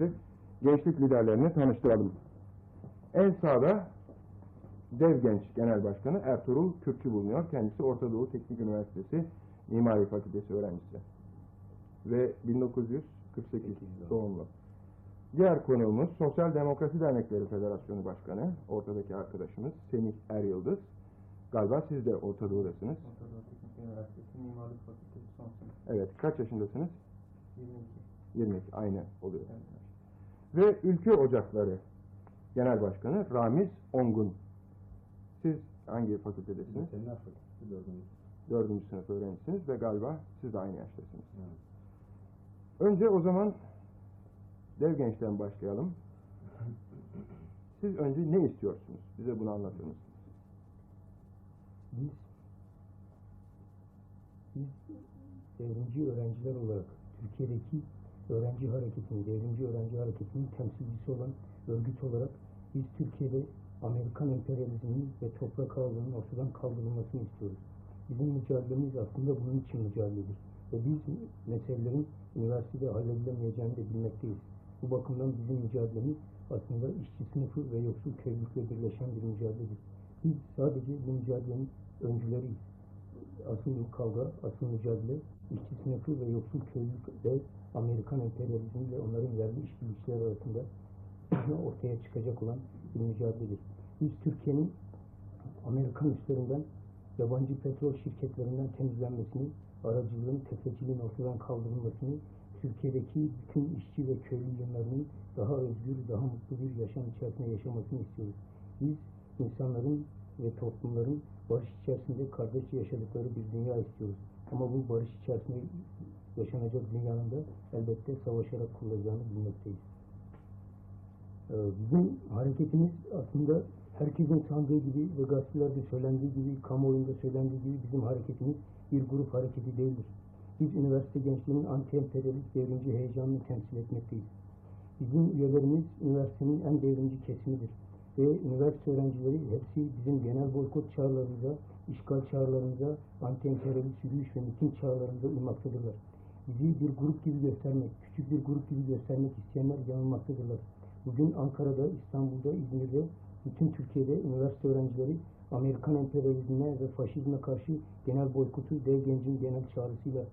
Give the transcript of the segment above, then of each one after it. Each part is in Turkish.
önce gençlik liderlerini tanıştıralım. En sağda Dev Genç Genel Başkanı Ertuğrul Kürkçü bulunuyor. Kendisi Orta Doğu Teknik Üniversitesi Mimari Fakültesi öğrencisi. Ve 1948 doğumlu. Diğer konuğumuz Sosyal Demokrasi Dernekleri Federasyonu Başkanı, ortadaki arkadaşımız Semih Er Yıldız. Galiba siz de Orta Doğu'dasınız. Ortadoğu Teknik Üniversitesi Mimarlık Fakültesi son sınıf. Evet, kaç yaşındasınız? 22. 22, aynı oluyor. Evet. Ve Ülke Ocakları Genel Başkanı Ramiz Ongun. Siz hangi fakültedesiniz? Veteriner Fakültesi dördüncü. Dördüncü sınıf öğrencisiniz ve galiba siz de aynı yaştasınız. Evet. Önce o zaman Dev Genç'ten başlayalım. Siz önce ne istiyorsunuz? Bize bunu anlatır mısınız? Biz, biz devrimci öğrenciler olarak Türkiye'deki öğrenci hareketinin, devrimci öğrenci hareketinin temsilcisi olan örgüt olarak biz Türkiye'de Amerikan emperyalizminin ve toprak ağlarının ortadan kaldırılmasını istiyoruz. Bizim mücadelemiz aslında bunun için mücadeledir. Ve biz meselelerin üniversitede halledilemeyeceğini de bilmekteyiz. Bu bakımdan bizim mücadelemiz aslında işçi sınıfı ve yoksul köylükle birleşen bir mücadeledir. Biz sadece bu mücadelenin öncüleriyiz. Asıl kavga, asıl mücadele işçi sınıfı ve yoksul köylük ve Amerikan emperyalizmi ve onların yerli işbirlikçiler arasında ortaya çıkacak olan bir mücadeledir. Biz Türkiye'nin Amerikan üstlerinden yabancı petrol şirketlerinden temizlenmesini, aracılığın, tefeciliğin ortadan kaldırılmasını, Türkiye'deki bütün işçi ve köylü yönlerinin daha özgür, daha mutlu bir yaşam içerisinde yaşamasını istiyoruz. Biz insanların ve toplumların barış içerisinde kardeşçe yaşadıkları bir dünya istiyoruz. Ama bu barış içerisinde yaşanacak dünyanın da elbette savaşarak kurulacağını bilmekteyiz. Ee, Bizim hareketimiz aslında herkesin sandığı gibi ve gazetelerde söylendiği gibi, kamuoyunda söylendiği gibi bizim hareketimiz bir grup hareketi değildir. Biz üniversite gençliğinin anti-emperyalist devrimci heyecanını temsil etmekteyiz. Bizim üyelerimiz üniversitenin en devrimci kesimidir. Ve üniversite öğrencileri hepsi bizim genel boykot çağrılarımıza, işgal çağrılarımıza, anti-emperyalist yürüyüş ve miting çağrılarımıza uymaktadırlar. Bizi bir grup gibi göstermek, küçük bir grup gibi göstermek isteyenler yanılmaktadırlar. Bugün Ankara'da, İstanbul'da, İzmir'de, bütün Türkiye'de üniversite öğrencileri Amerikan emperyalizmine ve faşizme karşı genel boykotu dev gencin genel çağrısıyla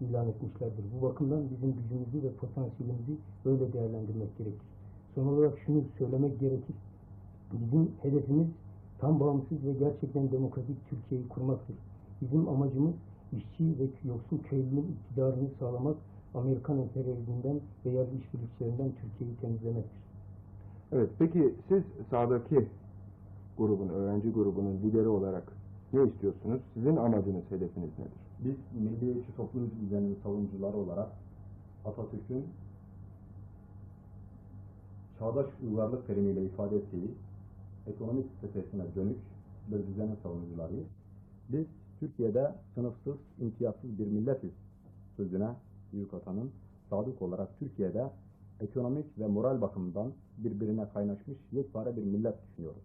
ilan etmişlerdir. Bu bakımdan bizim gücümüzü ve potansiyelimizi böyle değerlendirmek gerekir. Son olarak şunu söylemek gerekir. Bizim hedefimiz tam bağımsız ve gerçekten demokratik Türkiye'yi kurmaktır. Bizim amacımız işçi ve yoksul köylünün iktidarını sağlamak, Amerikan emperyalizminden ve yerli işbirlikçilerinden Türkiye'yi temizlemektir. Evet, peki siz sağdaki grubun, öğrenci grubunun lideri olarak ne istiyorsunuz? Sizin amacınız, hedefiniz nedir? Biz milliyetçi toplum düzeninin savunucuları olarak Atatürk'ün çağdaş uygarlık terimiyle ifade ettiği ekonomik statüsüne dönük bir düzenin savunucularıyız. Biz Türkiye'de sınıfsız, imtiyazsız bir milletiz sözüne Büyük Atanın sadık olarak Türkiye'de ekonomik ve moral bakımdan birbirine kaynaşmış yekpare bir millet düşünüyoruz.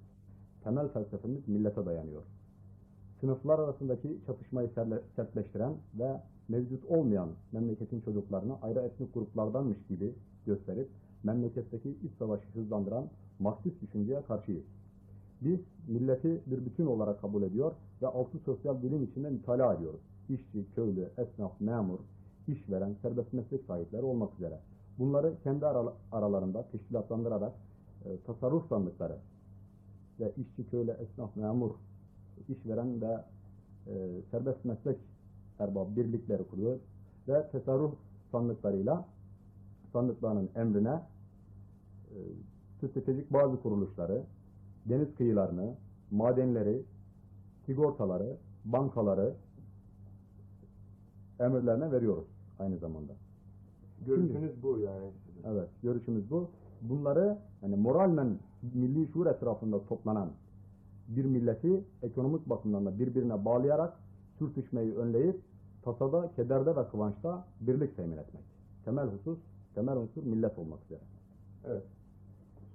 Temel felsefemiz millete dayanıyor. Sınıflar arasındaki çatışmayı sertleştiren ve mevcut olmayan memleketin çocuklarını ayrı etnik gruplardanmış gibi gösterip memleketteki iç savaşı hızlandıran Marksist düşünceye karşıyız. Biz milleti bir bütün olarak kabul ediyor ve altı sosyal bilim içinde mütalaa ediyoruz. İşçi, köylü, esnaf, memur, işveren, serbest meslek sahipleri olmak üzere. Bunları kendi ara- aralarında teşkilatlandırarak e, tasarruf sandıkları ve işçi, köylü, esnaf, memur, işveren ve e, serbest meslek erbab birlikleri kuruyor ve tasarruf sandıklarıyla sandıklarının emrine e, stratejik bazı kuruluşları, deniz kıyılarını, madenleri, sigortaları, bankaları emirlerine veriyoruz aynı zamanda. Görüşünüz bu yani. Evet, görüşümüz bu. Bunları hani moralmen milli şuur etrafında toplanan bir milleti ekonomik bakımdan da birbirine bağlayarak sürtüşmeyi önleyip tasada, kederde ve kıvançta birlik temin etmek. Temel husus, temel unsur millet olmak üzere. Evet.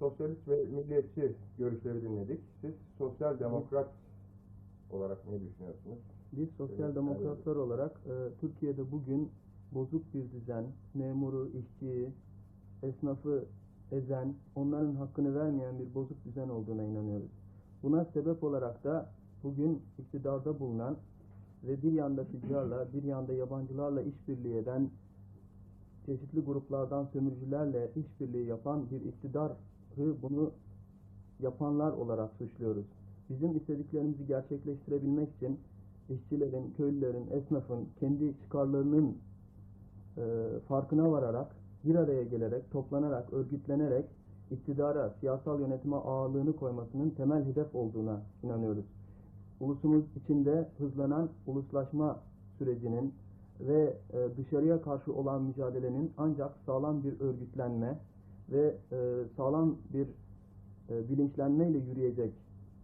Sosyalist ve milliyetçi görüşleri dinledik. Siz sosyal demokrat olarak ne düşünüyorsunuz? Biz sosyal demokratlar olarak e, Türkiye'de bugün bozuk bir düzen, memuru, işçiyi, esnafı ezen, onların hakkını vermeyen bir bozuk düzen olduğuna inanıyoruz. Buna sebep olarak da bugün iktidarda bulunan ve bir yanda tüccarla, bir yanda yabancılarla işbirliği eden çeşitli gruplardan sömürücülerle işbirliği yapan bir iktidarı bunu yapanlar olarak suçluyoruz. Bizim istediklerimizi gerçekleştirebilmek için işçilerin, köylülerin, esnafın kendi çıkarlarının e, farkına vararak, bir araya gelerek, toplanarak, örgütlenerek iktidara, siyasal yönetime ağırlığını koymasının temel hedef olduğuna inanıyoruz. Ulusumuz içinde hızlanan uluslaşma sürecinin ve e, dışarıya karşı olan mücadelenin ancak sağlam bir örgütlenme ve e, sağlam bir e, bilinçlenmeyle yürüyecek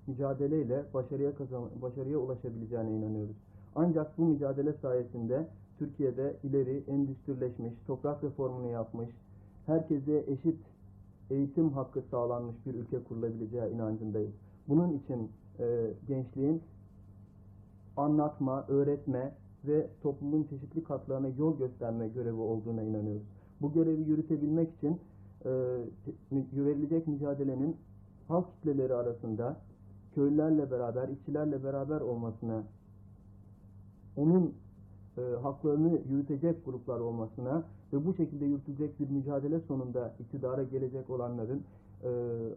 mücadeleyle başarıya kazan başarıya ulaşabileceğine inanıyoruz. Ancak bu mücadele sayesinde Türkiye'de ileri endüstrileşmiş, toprak reformunu yapmış, herkese eşit eğitim hakkı sağlanmış bir ülke kurulabileceği inancındayız. Bunun için e, gençliğin anlatma, öğretme ve toplumun çeşitli katlarına yol gösterme görevi olduğuna inanıyoruz. Bu görevi yürütebilmek için verilecek mücadelenin halk kitleleri arasında köylülerle beraber, işçilerle beraber olmasına, onun e, haklarını yürütecek gruplar olmasına ve bu şekilde yürütülecek bir mücadele sonunda iktidara gelecek olanların e,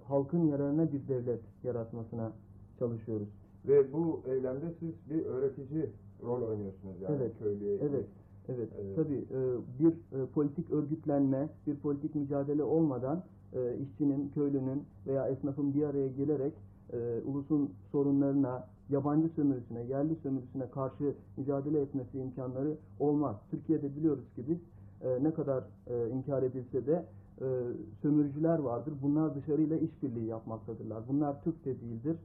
halkın yararına bir devlet yaratmasına çalışıyoruz. Ve bu eylemde siz bir öğretici rol oynuyorsunuz yani Evet, köylüye. Evet, evet. Evet. Tabii e, bir e, politik örgütlenme, bir politik mücadele olmadan e, işçinin, köylünün veya esnafın bir araya gelerek ulusun sorunlarına, yabancı sömürüsüne, yerli sömürüsüne karşı mücadele etmesi imkanları olmaz. Türkiye'de biliyoruz ki biz ne kadar inkar edilse de sömürücüler vardır. Bunlar dışarıyla işbirliği yapmaktadırlar. Bunlar Türk de değildir.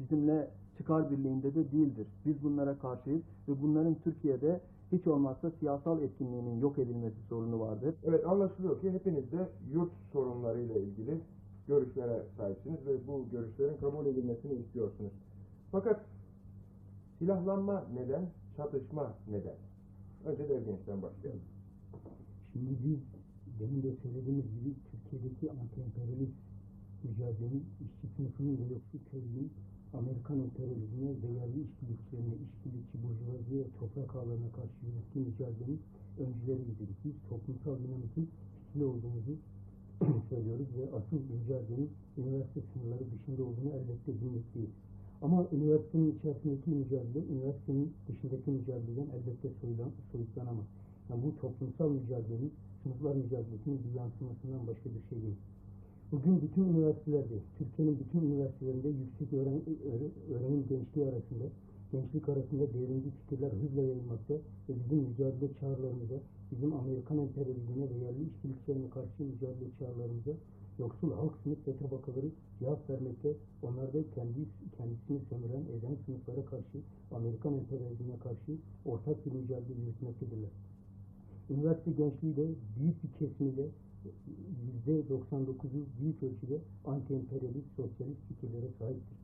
Bizimle çıkar birliğinde de değildir. Biz bunlara karşıyız ve bunların Türkiye'de hiç olmazsa siyasal etkinliğinin yok edilmesi sorunu vardır. Evet anlaşılıyor ki hepiniz de yurt sorunlarıyla ilgili görüşlere sahipsiniz ve bu görüşlerin kabul edilmesini istiyorsunuz. Fakat silahlanma neden, çatışma neden? Önce Devgenç'ten başlayalım. Şimdi biz demin de söylediğimiz gibi Türkiye'deki anti-emperyalist mücadelenin işçi sınıfının ve yoksul köylünün Amerikan emperyalizmine ve yerli işbirlikçilerine, işbirlikçi burjuvaziye ve toprak ağlarına karşı yürüttüğü mücadelenin öncüleriydik. Biz toplumsal dinamikin fikri olduğumuzu söylüyoruz ve asıl mücadelenin üniversite sınırları dışında olduğunu elbette bilmekteyiz. Ama üniversitenin içerisindeki mücadele, üniversitenin dışındaki mücadeleden elbette soyutlanamaz. Yani bu toplumsal mücadelenin sınıflar mücadelesinin bir yansımasından başka bir şey değil. Bugün bütün üniversitelerde, Türkiye'nin bütün üniversitelerinde yüksek öğren, öğre- öğrenim gençliği arasında, gençlik arasında devrimci fikirler hızla yayılmakta ve bizim mücadele çağrılarımıza, bizim Amerikan emperyalizmine ve yerli işbirlikçilerine karşı mücadele çağrılarımıza yoksul halk sınıf ve tabakaları cevap vermekte, onlar da kendi, kendisini sömüren, eden sınıflara karşı, Amerikan emperyalizmine karşı ortak bir mücadele yürütmektedirler. Üniversite gençliği de büyük bir kesimiyle 99'u büyük ölçüde anti-emperyalist, sosyalist fikirlere sahiptir.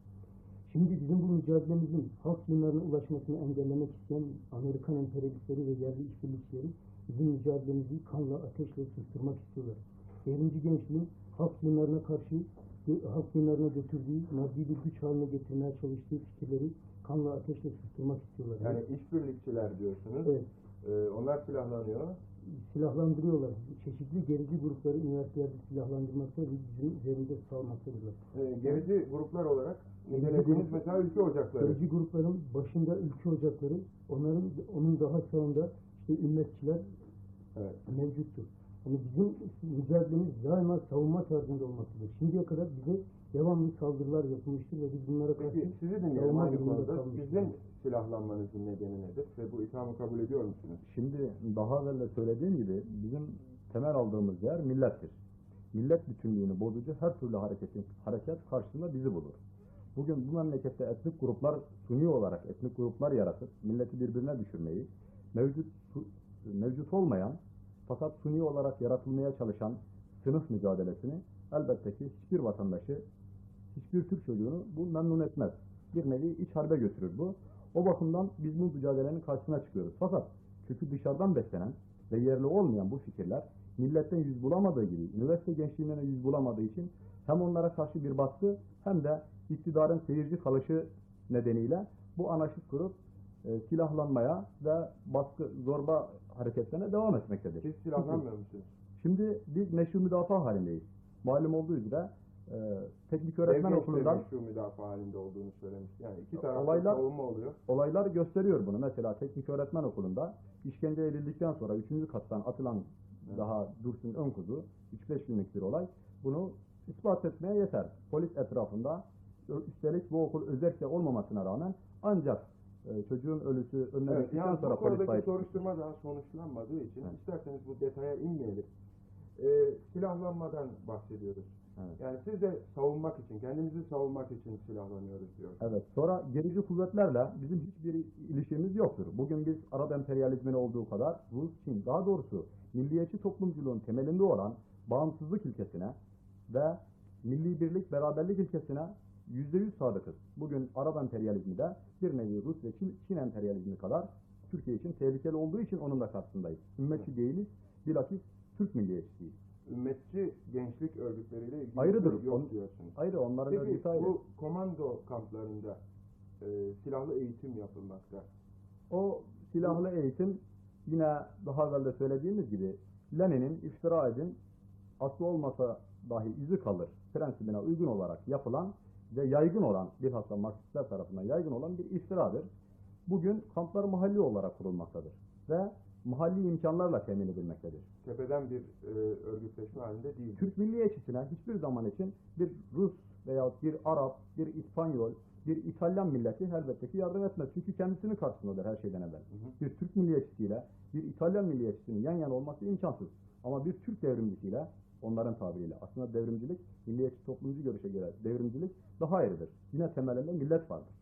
Şimdi bizim bu mücadelemizin halk sınırlarına ulaşmasını engellemek isteyen Amerikan emperyalistleri ve yerli işbirlikçileri bizim mücadelemizi kanla, ateşle susturmak istiyorlar. Devrimci gençliğin halk sınırlarına karşı halk sınırlarına götürdüğü, maddi bir güç haline getirmeye çalıştığı fikirleri kanla, ateşle susturmak istiyorlar. Yani işbirlikçiler diyorsunuz. Evet. Ee, onlar silahlanıyor. Silahlandırıyorlar. Çeşitli gerici grupları üniversitelerde silahlandırmakta ve bizim üzerinde salmaktadırlar. Ee, gerici gruplar olarak nitelediğiniz mesela ülke ocakları. Gerici grupların başında ülke ocakları, onların onun daha sağında işte ümmetçiler Evet. mevcuttur. Yani bizim mücadelemiz daima savunma tarzında olmaktadır. Şimdiye kadar bize devamlı saldırılar yapılmıştır ve biz bunlara karşı Peki sizi dinleyelim aynı konuda. kalmışız. Silahlanmanızın nedeni nedir ve bu ithamı kabul ediyor musunuz? Şimdi daha evvel de söylediğim gibi bizim temel aldığımız yer millettir. Millet bütünlüğünü bozucu her türlü hareketin hareket karşısında bizi bulur. Bugün bu memlekette etnik gruplar suni olarak etnik gruplar yaratıp milleti birbirine düşürmeyi, mevcut mevcut olmayan fakat suni olarak yaratılmaya çalışan sınıf mücadelesini elbette ki hiçbir vatandaşı, hiçbir Türk çocuğunu bu memnun etmez. Bir nevi iç harbe götürür bu. O bakımdan biz bu mücadelenin karşısına çıkıyoruz. Fakat kökü dışarıdan beslenen ve yerli olmayan bu fikirler milletten yüz bulamadığı gibi, üniversite gençliğinden de yüz bulamadığı için hem onlara karşı bir baskı hem de iktidarın seyirci kalışı nedeniyle bu anarşist grup e, silahlanmaya ve baskı, zorba hareketlerine devam etmektedir. Siz silahlanmıyor musunuz? Şimdi biz meşru müdafaa halindeyiz. Malum olduğu üzere e, teknik öğretmen Devlet de okulundan meşru müdafaa halinde olduğunu söylemiş. Yani iki tarafta Olaylar- savunma oluyor. olaylar gösteriyor bunu. Mesela teknik öğretmen okulunda işkence edildikten sonra 3. kattan atılan Evet. daha Dursun Önkuzu 3-5 günlük bir olay. Bunu ispat etmeye yeter. Polis etrafında üstelik bu okul özellikle olmamasına rağmen ancak e, çocuğun ölüsü önüne Evet, sonra polis sahip soruşturma daha sonuçlanmadığı için Evet. isterseniz bu detaya inmeyelim. Ee, silahlanmadan bahsediyoruz. Evet. Yani siz de savunmak için, kendimizi savunmak için silahlanıyoruz diyor. Evet. Sonra gerici kuvvetlerle bizim hiçbir ilişkimiz yoktur. Bugün biz Arap emperyalizminin olduğu kadar Rus, Çin, daha doğrusu milliyetçi toplumculuğun temelinde olan bağımsızlık ilkesine ve milli birlik, beraberlik ilkesine yüzde yüz sadıkız. Bugün Arap emperyalizmi de bir nevi Rus ve Çin, Çin emperyalizmi kadar Türkiye için tehlikeli olduğu için onun da karşısındayız. Ümmetçi değiliz, bilakis Türk milliyetçiyiz. Ümmetçi gençlik örgütleriyle ilgili Ayrıdır. bir yok Onun- diyorsunuz. Ayrı onların Peki örgütü ayrı. bu komando kamplarında e, silahlı eğitim yapılmakta. O silahlı eğitim yine daha evvel de söylediğimiz gibi Lenin'in iftira edin aslı olmasa dahi izi kalır prensibine uygun olarak yapılan ve yaygın olan bilhassa Marksistler tarafından yaygın olan bir iftiradır. Bugün kamplar mahalli olarak kurulmaktadır ve mahalli imkanlarla temin edilmektedir. Tepeden bir e, örgütleşme halinde değil. Türk milliyetçisine hiçbir zaman için bir Rus veya bir Arap, bir İspanyol, bir İtalyan milleti elbette ki yardım etmez. Çünkü kendisinin karşısındadır her şeyden evvel. hı. Bir Türk milliyetçisiyle bir İtalyan milliyetçisinin yan yana olması imkansız. Ama bir Türk devrimcisiyle onların tabiriyle aslında devrimcilik milliyetçi toplumcu görüşe göre devrimcilik daha ayrıdır. Yine temelinde millet vardır.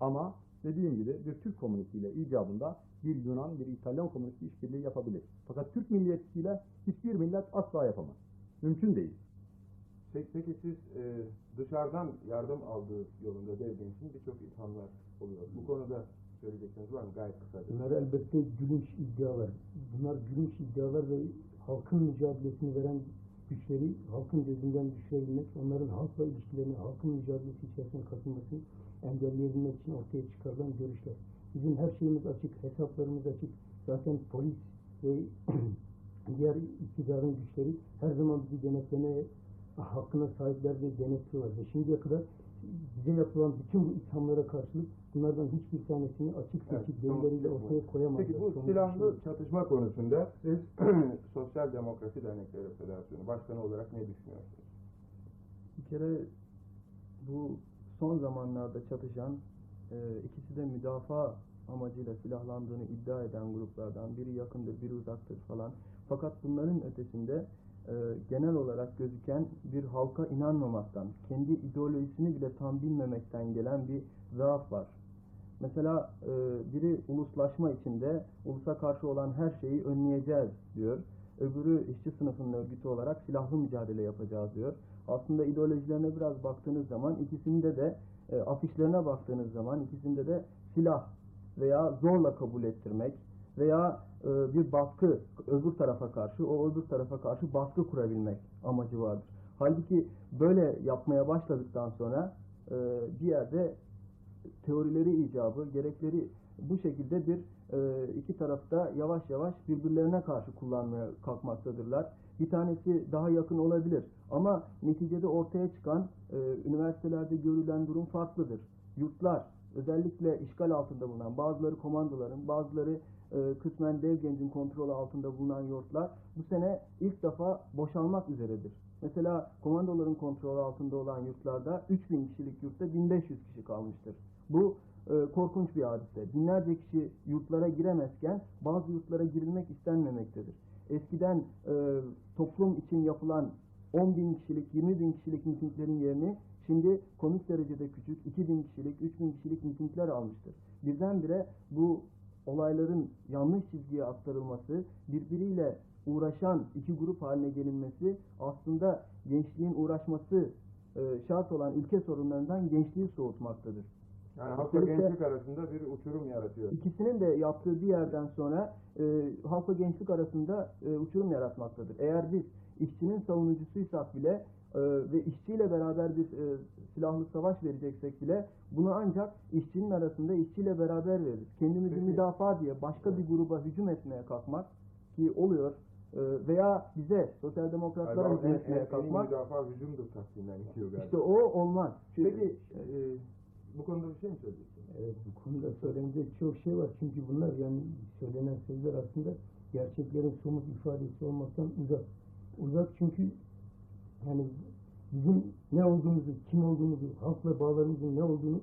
Ama dediğim gibi bir Türk komünistiyle icabında bir Yunan, bir İtalyan komünisti işbirliği yapabilir. Fakat Türk milliyetçisiyle hiçbir millet asla yapamaz. Mümkün değil. Peki, peki siz e, dışarıdan yardım aldığı yolunda devgençin birçok ithamlar oluyor. Bu konuda söyleyecekleriniz var mı? Gayet kısaca. Bunlar elbette gülünç iddialar. Bunlar gülünç iddialar ve halkın mücadelesini veren güçleri halkın gözünden düşürebilmek, onların halkla ilişkilerini, halkın mücadelesi içerisine katılması engelleyebilmek için ortaya çıkarılan görüşler. Bizim her şeyimiz açık, hesaplarımız açık. Zaten polis ve diğer iktidarın güçleri her zaman bizi denetlemeye hakkına sahipler ve denetliyorlar. Ve şimdiye kadar bize yapılan bütün bu ithamlara karşılık bunlardan hiçbir tanesini açık Evet, seçik somut delilleriyle ortaya koyamazlar. Peki bu silahlı şey. çatışma konusunda siz Sosyal Demokrasi Dernekleri Federasyonu Başkanı olarak ne düşünüyorsunuz? Bir kere bu son zamanlarda çatışan e, ikisi de müdafaa amacıyla silahlandığını iddia eden gruplardan biri yakındır, biri uzaktır falan. Fakat bunların ötesinde e, genel olarak gözüken bir halka inanmamaktan, kendi ideolojisini bile tam bilmemekten gelen bir zaaf var. Mesela e, biri uluslaşma içinde ulusa karşı olan her şeyi önleyeceğiz diyor. Öbürü işçi sınıfının örgütü olarak silahlı mücadele yapacağız diyor. Aslında ideolojilerine biraz baktığınız zaman ikisinde de e, afişlerine baktığınız zaman ikisinde de silah veya zorla kabul ettirmek veya e, bir baskı öbür tarafa karşı o öbür tarafa karşı baskı kurabilmek amacı vardır. Halbuki böyle yapmaya başladıktan sonra e, bir yerde teorileri icabı, gerekleri bu şekilde bir e, iki tarafta yavaş yavaş birbirlerine karşı kullanmaya kalkmaktadırlar. Bir tanesi daha yakın olabilir ama neticede ortaya çıkan e, üniversitelerde görülen durum farklıdır. Yurtlar, özellikle işgal altında bulunan bazıları komandoların, bazıları e, kısmen dev gencin kontrolü altında bulunan yurtlar bu sene ilk defa boşalmak üzeredir. Mesela komandoların kontrolü altında olan yurtlarda 3000 kişilik yurtta 1500 kişi kalmıştır. Bu e, korkunç bir hadise. Binlerce kişi yurtlara giremezken bazı yurtlara girilmek istenmemektedir. Eskiden e, toplum için yapılan 10 bin kişilik, 20 bin kişilik mitinglerin yerini şimdi komik derecede küçük 2 bin kişilik, 3 bin kişilik mitingler almıştır. Birdenbire bu olayların yanlış çizgiye aktarılması, birbiriyle uğraşan iki grup haline gelinmesi aslında gençliğin uğraşması e, şart olan ülke sorunlarından gençliği soğutmaktadır. Yani halkla gençlik arasında bir uçurum yaratıyor. İkisinin de yaptığı bir yerden sonra e, halkla gençlik arasında e, uçurum yaratmaktadır. Eğer biz işçinin savunucusuysak bile e, ve işçiyle beraber bir e, silahlı savaş vereceksek bile bunu ancak işçinin arasında işçiyle beraber veririz. Kendimizi Peki. müdafaa diye başka bir gruba hücum etmeye kalkmak ki oluyor e, veya bize sosyal demokratlara en, etmeye en, en kalkmak müdafaa hücumdur gidiyor galiba. işte o olmaz. Peki e, bu konuda bir şey mi söyleyeceksin? Evet, bu konuda söylenecek çok şey var. Çünkü bunlar yani söylenen sözler aslında gerçeklerin somut ifadesi olmaktan uzak. Uzak çünkü yani bizim ne olduğumuzu, kim olduğumuzu, halkla bağlarımızın ne olduğunu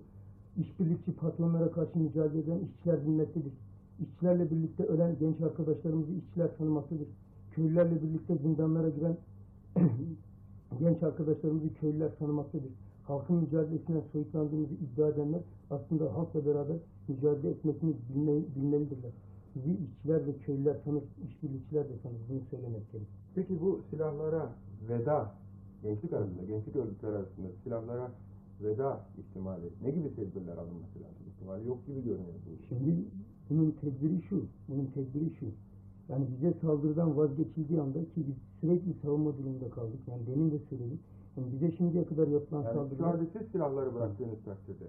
işbirlikçi patronlara karşı mücadele eden işçiler bilmektedir. İşçilerle birlikte ölen genç arkadaşlarımızı işçiler tanımaktadır. Köylülerle birlikte zindanlara giren genç arkadaşlarımızı köylüler tanımaktadır. Halkın mücadelesinden soyutlandığımızı iddia edenler aslında halkla beraber mücadele etmesini bilme, bilmelidirler. Bizi işçiler ve köylüler tanır, işbirlikçiler de tanır. Bunu söylemek gerek. Peki bu silahlara veda, gençlik arasında, gençlik örgütleri arasında silahlara veda ihtimali, ne gibi tedbirler alınması lazım? İhtimali yok gibi görünüyor bu. Şimdi bunun tedbiri şu, bunun tedbiri şu. Yani bize saldırıdan vazgeçildiği anda ki biz sürekli savunma durumunda kaldık. Yani demin de söyledim. Yani bize şimdiye kadar yapılan Yani şu saldırılar anda siz silahları bıraktığınız takdirde,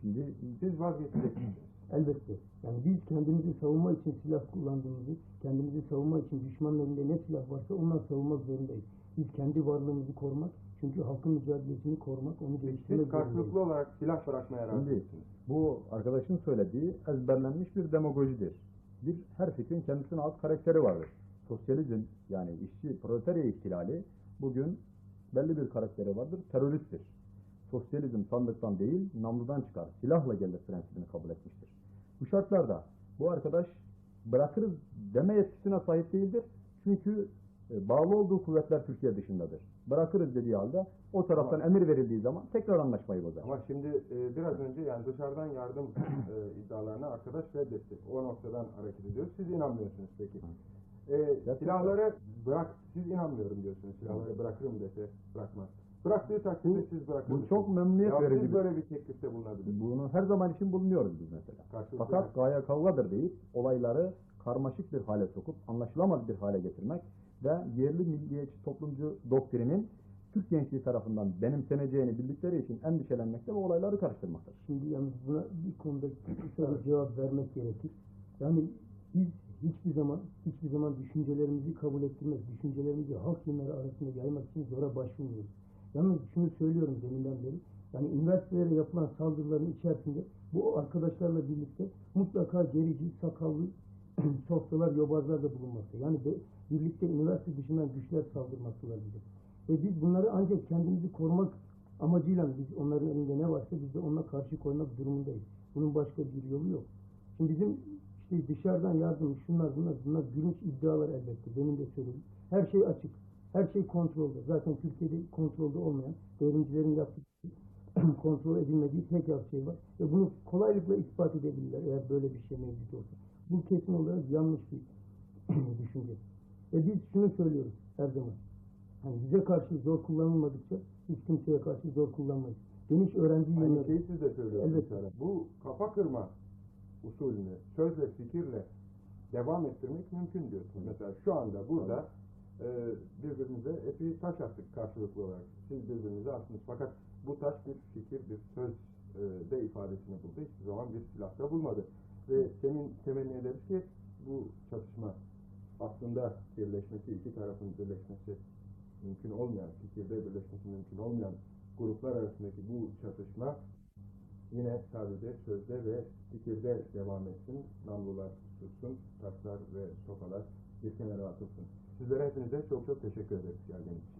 Şimdi siz vazgeçeceksiniz. elbette. Yani biz kendimizi savunma için silah kullandığımızı, kendimizi savunma için düşmanın elinde ne silah varsa ondan savunmak zorundayız. Biz kendi varlığımızı korumak, çünkü halkın mücadelesini korumak, onu geliştirmek Siz zorundayız. karşılıklı olarak silah bırakmaya razı Şimdi mısınız? bu arkadaşın söylediği ezberlenmiş bir demagojidir. Bir her fikrin kendisine az karakteri vardır. Sosyalizm yani işçi proletarya ihtilali bugün belli bir karakteri vardır. Teröristtir. Sosyalizm sandıktan değil namludan çıkar. Silahla gelir prensibini kabul etmiştir. Bu şartlarda bu arkadaş bırakırız deme yetkisine sahip değildir. Çünkü e, bağlı olduğu kuvvetler Türkiye dışındadır. Bırakırız dediği halde o taraftan emir verildiği zaman tekrar anlaşmayı bozar. Ama şimdi e, biraz önce yani dışarıdan yardım e, iddialarını arkadaş reddetti. O noktadan hareket ediyoruz. Siz inanmıyorsunuz peki. E, silahları bırak, siz inanmıyorum diyorsunuz. Silahları bırakırım dese bırakmaz. Bıraktığı takdirde siz bırakırsınız. Bu çok memnuniyet Ya verici siz bir böyle bir teklifte bulunabilirsiniz. Bunu her zaman için bulunuyoruz biz mesela. Karşılıklı Fakat gaye kavgadır deyip olayları karmaşık bir hale sokup anlaşılamaz bir hale getirmek ve yerli milliyetçi toplumcu doktrinin Türk gençliği tarafından benimseneceğini bildikleri için endişelenmekte ve olayları karıştırmaktadır. Şimdi yalnız buna bir konuda kısa bir cevap vermek gerekir. Yani biz hiçbir zaman hiçbir zaman düşüncelerimizi kabul ettirmek, düşüncelerimizi halk yönleri arasında yaymak için zora başvurmuyoruz. Yalnız şunu söylüyorum deminden beri. Yani üniversitelere yapılan saldırıların içerisinde bu arkadaşlarla birlikte mutlaka gerici, sakallı, softalar, yobazlar da bulunmakta. Yani de, birlikte üniversite dışından güçler saldırmaktalar bize. Ve biz bunları ancak kendimizi korumak amacıyla biz onların elinde ne varsa biz de onunla karşı koymak durumundayız. Bunun başka bir yolu yok. Şimdi bizim işte dışarıdan yardım, şunlar bunlar, bunlar gülünç iddialar elbette. Demin de söyledim. Her şey açık. Her şey kontrolde. Zaten Türkiye'de kontrolde olmayan, devrimcilerin yaptığı kontrol edilmediği tek bir şey var. Ve bunu kolaylıkla ispat edebilirler eğer böyle bir şey mevcut olsa. Bu kesin olarak yanlış bir düşünce. Ve biz şunu söylüyoruz her zaman. Hani bize karşı zor kullanılmadıkça hiç kimseye karşı zor kullanmayız. Geniş öğrenci Aynı yönleri. şeyi siz de söylüyorsunuz. Evet. Bu kafa kırma usulünü söz ve fikirle devam ettirmek mümkün diyorsunuz. Mesela şu anda burada e, birbirimize epey taş attık karşılıklı olarak. Siz birbirinize attınız. Fakat bu taş bir fikir, bir söz e, de ifadesini buldu. Hiçbir zaman bir silahta bulmadı. Ve temin, temenni ederiz ki bu çatışma aslında birleşmesi, iki tarafın birleşmesi mümkün olmayan, fikirde birleşmesi mümkün olmayan gruplar arasındaki bu çatışma yine sadece sözde ve fikirde devam etsin. Namlular sussun, taşlar ve sopalar bir kenara atılsın. Sizlere hepinize çok çok teşekkür ederiz geldiğiniz için.